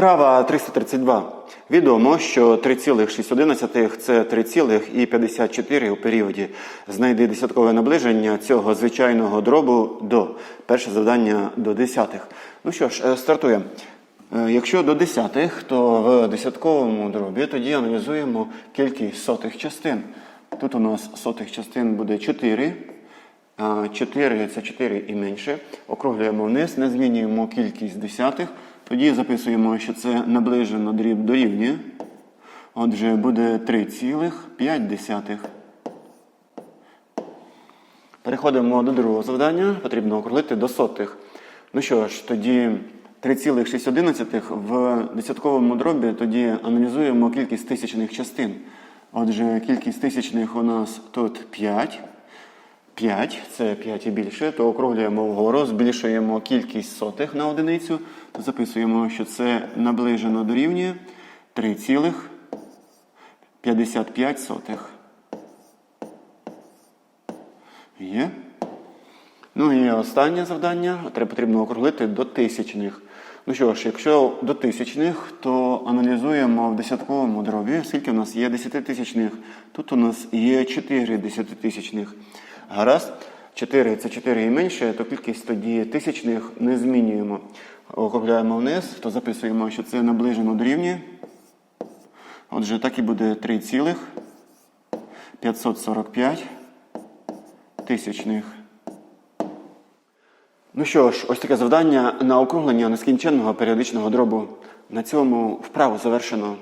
Вправа 332. Відомо, що 3,6 це 3,54 у періоді. Знайди десяткове наближення цього звичайного дробу до. Перше завдання до десятих. Ну що ж, е, стартуємо. Е, Якщо до десятих, то в десятковому дробі тоді аналізуємо кількість сотих частин. Тут у нас сотих частин буде 4. 4 це 4 і менше. Округлюємо вниз, не змінюємо кількість десятих. Тоді записуємо, що це наближено дріб дорівнює. Отже, буде 3,5. Переходимо до другого завдання. Потрібно округлити до сотих. Ну що ж, тоді 3,6 в десятковому дробі тоді аналізуємо кількість тисячних частин. Отже, кількість тисячних у нас тут 5. 5, це 5 і більше, то округлюємо вгору, збільшуємо кількість сотих на одиницю, то записуємо, що це наближено дорівнює 3,55 сотих. Є. Ну і останнє завдання. Треба потрібно округлити до тисячних. Ну що ж, якщо до тисячних, то аналізуємо в десятковому дробі, скільки в нас є десятитисячних. Тут у нас є 4 десятитисячних. Гаразд. 4 це 4 і менше, то кількість тоді тисячних не змінюємо. Округляємо вниз, то записуємо, що це наближено дорівнює. Отже, так і буде 3,545 тисячних. Ну що ж, ось таке завдання на округлення нескінченного періодичного дробу. На цьому вправу завершено.